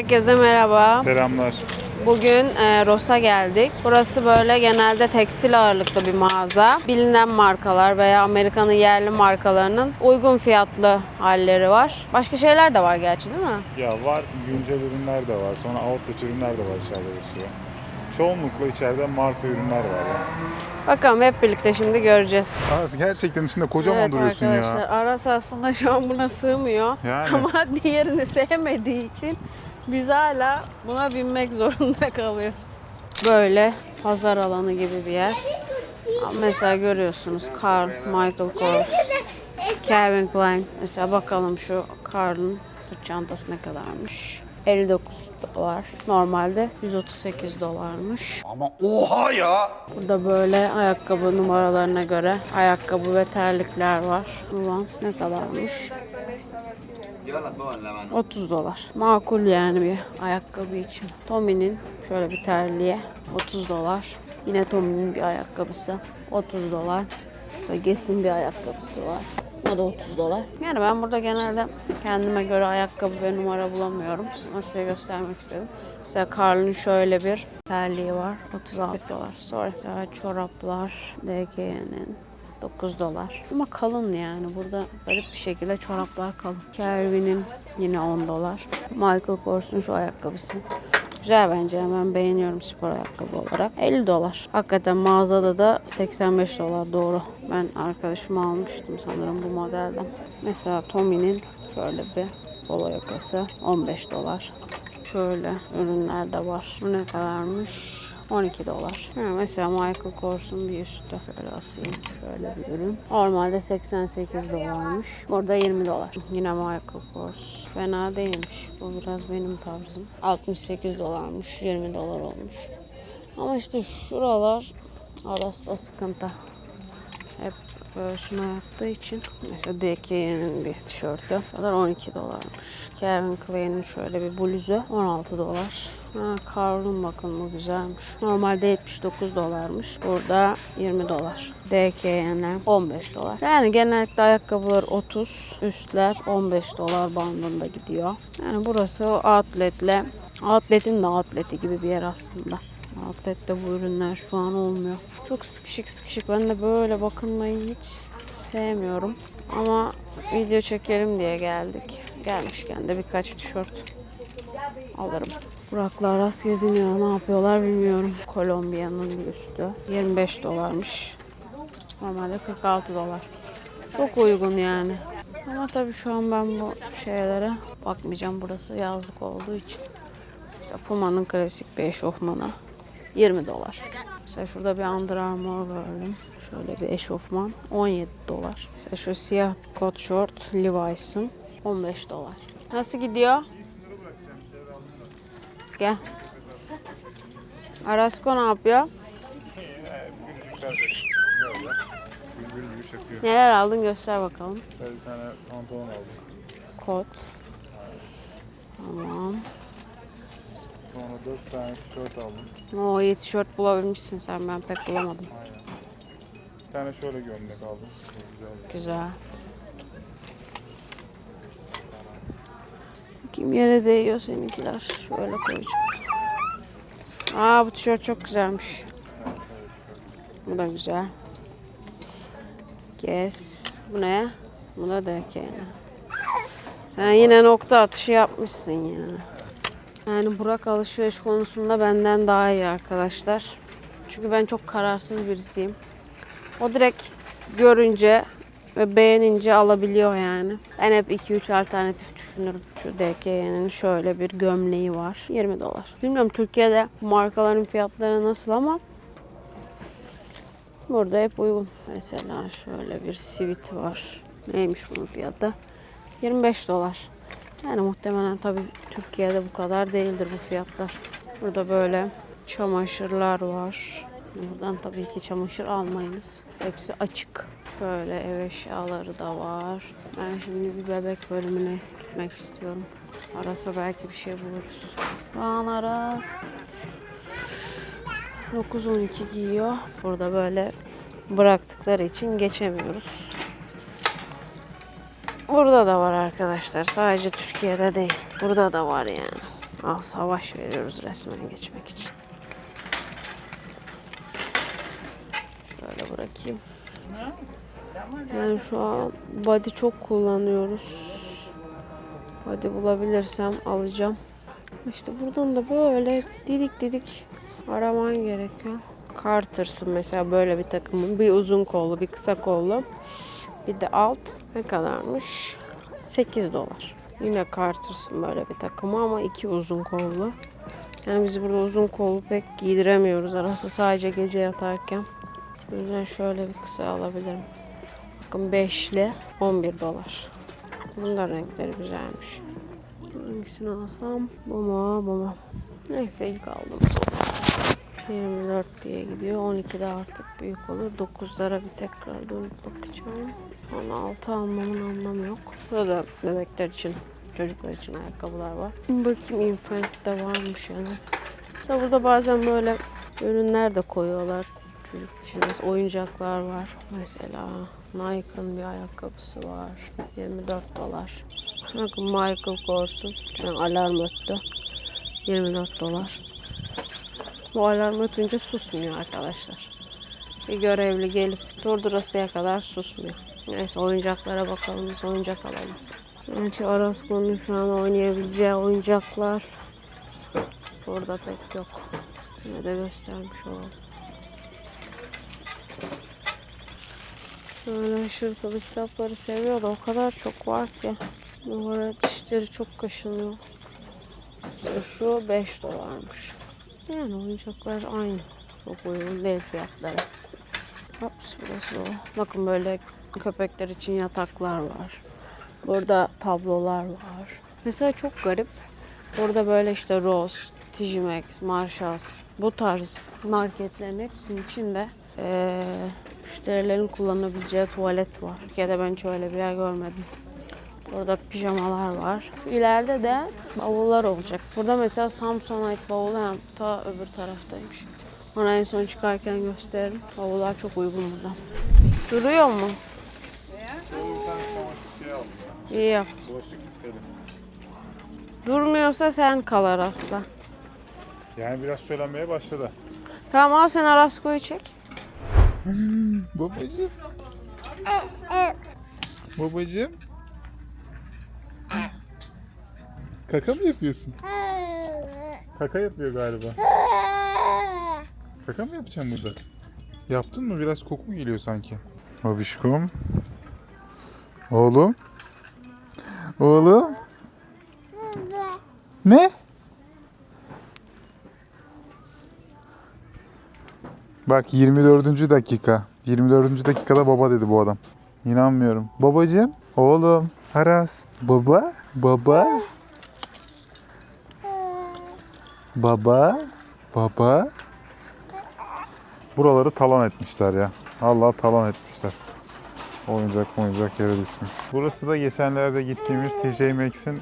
Herkese merhaba. Selamlar. Bugün e, Ross'a geldik. Burası böyle genelde tekstil ağırlıklı bir mağaza. Bilinen markalar veya Amerika'nın yerli markalarının uygun fiyatlı halleri var. Başka şeyler de var gerçi değil mi? Ya var güncel ürünler de var. Sonra outlet ürünler de var içeride bir sürü. Çoğunlukla içeride marka ürünler var ya. Bakalım hep birlikte şimdi göreceğiz. Aras gerçekten içinde kocaman evet duruyorsun arkadaşlar ya. Aras aslında şu an buna sığmıyor. Yani. Ama diğerini sevmediği için biz hala buna binmek zorunda kalıyoruz. Böyle pazar alanı gibi bir yer. Mesela görüyorsunuz Karl, Michael Kors, Calvin Klein. Mesela bakalım şu Karl'ın sırt çantası ne kadarmış. 59 dolar. Normalde 138 dolarmış. Ama oha ya! Burada böyle ayakkabı numaralarına göre ayakkabı ve terlikler var. Vans ne kadarmış? 30 dolar. Makul yani bir ayakkabı için. Tommy'nin şöyle bir terliğe 30 dolar. Yine Tommy'nin bir ayakkabısı 30 dolar. Mesela Guess'in bir ayakkabısı var. O da 30 dolar. Yani ben burada genelde kendime göre ayakkabı ve numara bulamıyorum. Ama size göstermek istedim. Mesela Carl'ın şöyle bir terliği var. 36 dolar. Sonra çoraplar. DK'nin 9 dolar. Ama kalın yani. Burada garip bir şekilde çoraplar kalın. Calvin'in yine 10 dolar. Michael Kors'un şu ayakkabısı. Güzel bence. Ben beğeniyorum spor ayakkabı olarak. 50 dolar. Hakikaten mağazada da 85 dolar doğru. Ben arkadaşıma almıştım sanırım bu modelden. Mesela Tommy'nin şöyle bir polo yakası 15 dolar. Şöyle ürünler de var. Bu ne kadarmış? 12 dolar. Ha, mesela Michael Kors'un bir üstü. Şöyle asayım. Şöyle bir ürün. Normalde 88 dolarmış. Burada 20 dolar. Yine Michael Kors. Fena değilmiş. Bu biraz benim tarzım. 68 dolarmış. 20 dolar olmuş. Ama işte şuralar arasında sıkıntı. Hep göğsüme yaptığı için. Mesela DK'nin bir tişörtü. kadar 12 dolarmış. Calvin Klein'in şöyle bir bluzu 16 dolar. Ha, Karl'ın bakın bu güzelmiş. Normalde 79 dolarmış. Burada 20 dolar. DK'nin 15 dolar. Yani genellikle ayakkabılar 30, üstler 15 dolar bandında gidiyor. Yani burası o outletle Outlet'in de outleti gibi bir yer aslında. Outlet'te bu ürünler şu an olmuyor. Çok sıkışık sıkışık. Ben de böyle bakınmayı hiç sevmiyorum. Ama video çekelim diye geldik. Gelmişken de birkaç tişört alırım. Buraklar rast geziniyor. Ne yapıyorlar bilmiyorum. Kolombiya'nın bir üstü. 25 dolarmış. Normalde 46 dolar. Çok uygun yani. Ama tabii şu an ben bu şeylere bakmayacağım. Burası yazlık olduğu için. Mesela Puma'nın klasik bir eşofmanı 20 dolar. Mesela şurada bir Under Armour gördüm. Şöyle bir eşofman 17 dolar. Mesela şu siyah kot short Levi's'ın 15 dolar. Nasıl gidiyor? Gel. Arasko ne yapıyor? Neler aldın göster bakalım. Bir tane pantolon aldım. Kot. Tamam. Sonra dört tane tişört aldım. Oo iyi tişört bulabilmişsin sen ben pek bulamadım. Aynen. Bir tane şöyle gömlek aldım. Güzel. Güzel. Kim yere değiyor seninkiler. Şöyle koyacağım. Aa bu tişört çok güzelmiş. Bu da güzel. Guess. Bu ne? Bu da DK. Sen yine nokta atışı yapmışsın ya. Yani Burak alışveriş konusunda benden daha iyi arkadaşlar. Çünkü ben çok kararsız birisiyim. O direkt görünce ve beğenince alabiliyor yani. Ben hep 2-3 alternatif düşünürüm. Şu DK'nin şöyle bir gömleği var. 20 dolar. Bilmiyorum Türkiye'de markaların fiyatları nasıl ama burada hep uygun. Mesela şöyle bir sivit var. Neymiş bunun fiyatı? 25 dolar. Yani muhtemelen tabii Türkiye'de bu kadar değildir bu fiyatlar. Burada böyle çamaşırlar var. Buradan tabii ki çamaşır almayınız. Hepsi açık. Böyle ev eşyaları da var. Ben şimdi bir bebek bölümüne gitmek istiyorum. Arasa belki bir şey buluruz. Şu Aras 9-12 giyiyor. Burada böyle bıraktıkları için geçemiyoruz. Burada da var arkadaşlar. Sadece Türkiye'de değil. Burada da var yani. Al savaş veriyoruz resmen geçmek için. Şöyle bırakayım. Yani şu an body çok kullanıyoruz. Body bulabilirsem alacağım. İşte buradan da böyle didik didik araman gerekiyor. Carter'sın mesela böyle bir takımın. Bir uzun kollu, bir kısa kollu. Bir de alt. Ne kadarmış? 8 dolar. Yine Carter'sın böyle bir takımı ama iki uzun kollu. Yani biz burada uzun kollu pek giydiremiyoruz arası sadece gece yatarken. O yüzden şöyle bir kısa alabilirim. Bakın 5'li 11 dolar. Bunun renkleri güzelmiş. Hangisini alsam? Bu mu? Bu mu? Neyse ilk aldım. 24 diye gidiyor. 12'de artık büyük olur. 9'lara bir tekrar dönüp bakacağım. 16 almamın anlamı yok. Burada bebekler için, çocuklar için ayakkabılar var. Bakayım Infinite'de varmış yani. Mesela burada bazen böyle ürünler de koyuyorlar. Çocuk için oyuncaklar var. Mesela Nike'ın bir ayakkabısı var. 24 dolar. Bakın Michael Kors'un. An alarm öttü. 24 dolar. Bu alarm ötünce susmuyor arkadaşlar. Bir görevli gelip durdurasıya kadar susmuyor. Neyse oyuncaklara bakalım. Biz oyuncak alalım. Gerçi Arasco'nun şu an oynayabileceği oyuncaklar burada pek yok. Yine de göstermiş olalım. Böyle şırtılı kitapları seviyor da o kadar çok var ki. Arada dişleri çok kaşınıyor. İşte şu 5 dolarmış. Yani oyuncaklar aynı. Çok uygun değil fiyatları. Hops burası o. Bakın böyle köpekler için yataklar var. Burada tablolar var. Mesela çok garip. Burada böyle işte Ross, TJ Maxx, Marshalls bu tarz marketlerin hepsinin içinde eee, müşterilerin kullanabileceği tuvalet var. Türkiye'de ben hiç öyle bir yer görmedim. Burada pijamalar var. Şu ileride de bavullar olacak. Burada mesela Samsonite bavulu hem ta öbür taraftaymış. Ona en son çıkarken gösteririm. Bavullar çok uygun burada. Duruyor mu? İyi yap. Durmuyorsa sen kal Aras'la. Yani biraz söylenmeye başladı. Tamam al sen Arasko'yu çek. Babacım. Babacım. Kaka mı yapıyorsun? Kaka yapıyor galiba. Kaka mı yapacaksın burada? Yaptın mı? Biraz koku mu geliyor sanki? Babişkom. Oğlum. Oğlum. Ne? Bak 24. dakika. 24. dakikada baba dedi bu adam. İnanmıyorum. Babacım. Oğlum. Aras. Baba. Baba. Baba. Baba. Buraları talan etmişler ya. Allah talan etmişler. Oyuncak oyuncak yere düşmüş. Burası da geçenlerde gittiğimiz TJ Maxx'in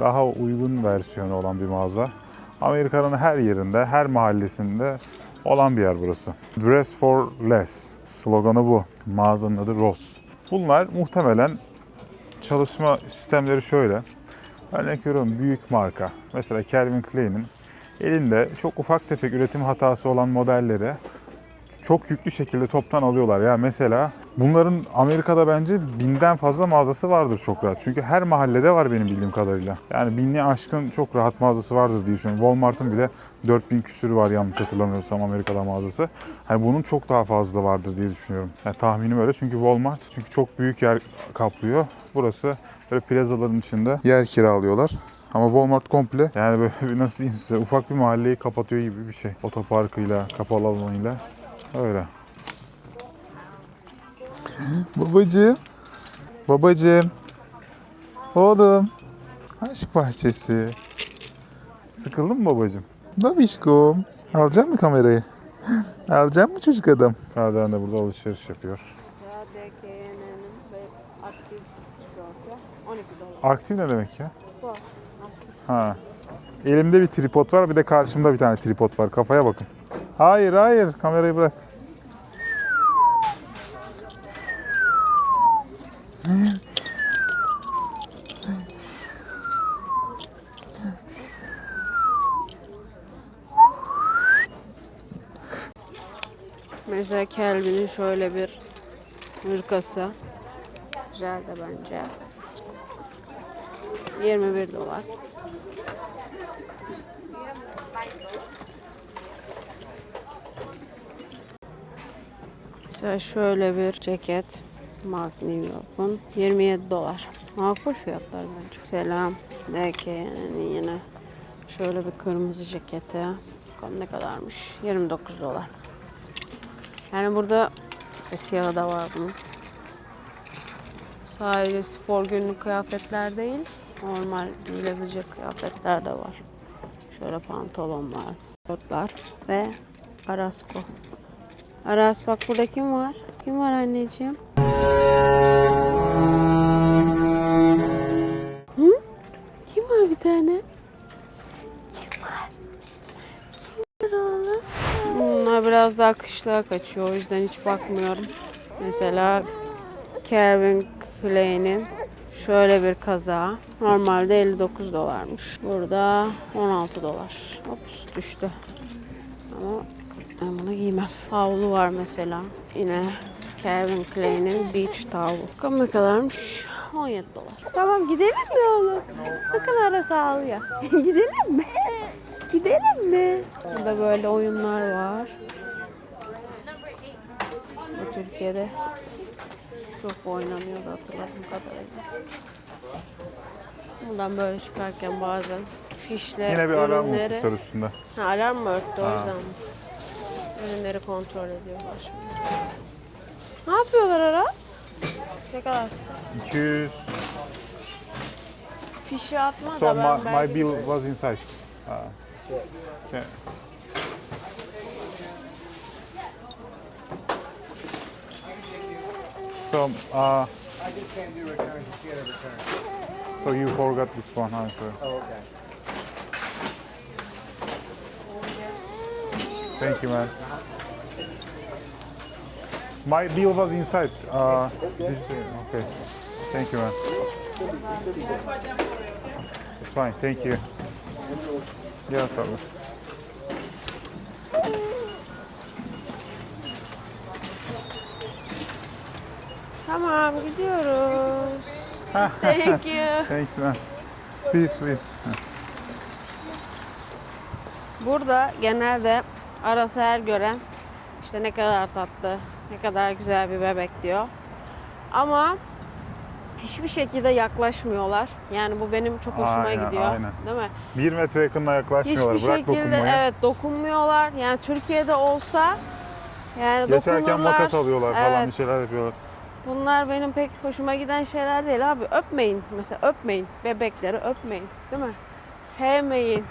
daha uygun versiyonu olan bir mağaza. Amerika'nın her yerinde, her mahallesinde olan bir yer burası. Dress for less sloganı bu. Mağazanın adı Ross. Bunlar muhtemelen çalışma sistemleri şöyle. Örnek veriyorum büyük marka. Mesela Calvin Klein'in elinde çok ufak tefek üretim hatası olan modelleri çok yüklü şekilde toptan alıyorlar. Ya mesela bunların Amerika'da bence binden fazla mağazası vardır çok rahat. Çünkü her mahallede var benim bildiğim kadarıyla. Yani binli aşkın çok rahat mağazası vardır diye düşünüyorum. Walmart'ın bile 4000 küsürü var yanlış hatırlamıyorsam Amerika'da mağazası. Hani bunun çok daha fazla vardır diye düşünüyorum. Yani tahminim öyle çünkü Walmart çünkü çok büyük yer kaplıyor. Burası böyle plazaların içinde yer kiralıyorlar. Ama Walmart komple yani böyle nasıl diyeyim size ufak bir mahalleyi kapatıyor gibi bir şey. Otoparkıyla, kapalı alanıyla. Öyle. Babacığım. Babacığım. Oğlum. Aşk bahçesi. Sıkıldın mı babacığım? Babişkom. Alacak mı kamerayı? Alacak mı çocuk adam? Kardan da burada alışveriş yapıyor. Mesela DKN'nin aktif tişörtü 12 dolar. Aktif ne demek ya? Ha. Elimde bir tripod var bir de karşımda bir tane tripod var. Kafaya bakın. Hayır hayır kamerayı bırak. Mesela Kelvin'in şöyle bir hırkası. Güzel de bence. 21 dolar. Mesela şöyle bir ceket. Mark New York'un 27 dolar. Makul fiyatlar bence. Selam. DK'nin yine şöyle bir kırmızı ceketi. Bakalım ne kadarmış? 29 dolar. Yani burada işte siyahı da var bunun. Sadece spor günlük kıyafetler değil, normal giyilebilecek kıyafetler de var. Şöyle pantolonlar, kotlar ve Arasko. Aras bak burada kim var? Kim var anneciğim? Hı? Kim var bir tane? Kim var? Kim var oğlum? Bunlar biraz daha kışlığa kaçıyor. O yüzden hiç bakmıyorum. Mesela Calvin Klein'in şöyle bir kaza. Normalde 59 dolarmış. Burada 16 dolar. Ops düştü. Ama ben bunu giymem. Havlu var mesela. Yine Calvin Klein'in Beach Towel. Bakalım ne kadarmış? 17 dolar. Tamam gidelim mi oğlum? Bakın ara sağlıyor. gidelim mi? Gidelim mi? Burada böyle oyunlar var. Bu Türkiye'de çok oynanıyordu hatırladığım kadarıyla. Buradan böyle çıkarken bazen fişle Yine bir alarm ürünleri... unutmuşlar üstünde. Ha, alarm mı örttü o yüzden mi? Ürünleri kontrol ediyorlar şimdi. Ne yapıyorlar Aras? Ne kadar? 200 Fişi atma So da my, ben my belki... bill was inside. Ah. Okay. So, uh, I just can't do returns. You can't return. so you forgot this one, I'm sure. Oh, okay. Thank you, man. My bill was inside. Uh, this, okay. Thank you, man. It's fine. Thank you. Yeah, tabii. Tamam gidiyoruz. Thank you. Thanks, man. Please, please. Burada genelde Aras'ı her gören işte ne kadar tatlı, ne kadar güzel bir bebek diyor. Ama hiçbir şekilde yaklaşmıyorlar. Yani bu benim çok hoşuma Aynen, gidiyor. aynen. Değil mi? Bir metre yakınına yaklaşmıyorlar. Hiçbir Bırak şekilde dokunmayı. evet dokunmuyorlar. Yani Türkiye'de olsa yani Geçerken dokunurlar. makas alıyorlar falan Evet. bir şeyler yapıyorlar. Bunlar benim pek hoşuma giden şeyler değil abi. Öpmeyin. Mesela öpmeyin. Bebekleri öpmeyin. Değil mi? Sevmeyin.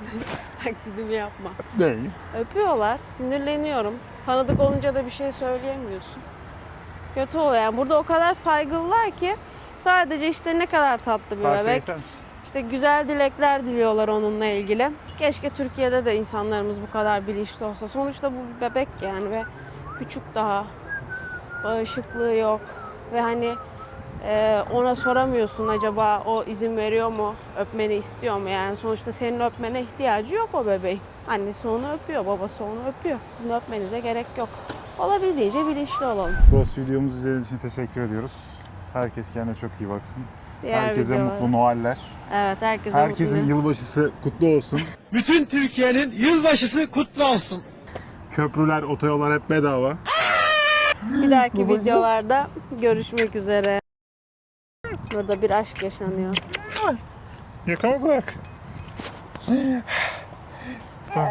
Taklidimi yapma. Ne? Öpüyorlar. Sinirleniyorum. Tanıdık olunca da bir şey söyleyemiyorsun. Kötü oluyor. Yani burada o kadar saygılılar ki sadece işte ne kadar tatlı bir Karşıya bebek. misin? İşte güzel dilekler diliyorlar onunla ilgili. Keşke Türkiye'de de insanlarımız bu kadar bilinçli olsa. Sonuçta bu bir bebek yani ve küçük daha. Bağışıklığı yok. Ve hani e, ona soramıyorsun acaba o izin veriyor mu, öpmeni istiyor mu? Yani sonuçta senin öpmene ihtiyacı yok o bebeğin. Annesi onu öpüyor, babası onu öpüyor. Sizin öpmenize gerek yok. Olabildiğince bilinçli olalım. Burası videomuzu izlediğiniz için teşekkür ediyoruz. Herkes kendine çok iyi baksın. Diğer Herkese mutlu Noeller. Evet, herkese Herkesin mutlu. yılbaşısı kutlu olsun. Bütün Türkiye'nin yılbaşısı kutlu olsun. Köprüler, otoyollar hep bedava. Bir dahaki videolarda görüşmek üzere. Burada bir aşk yaşanıyor. Yakama bırak. Tamam.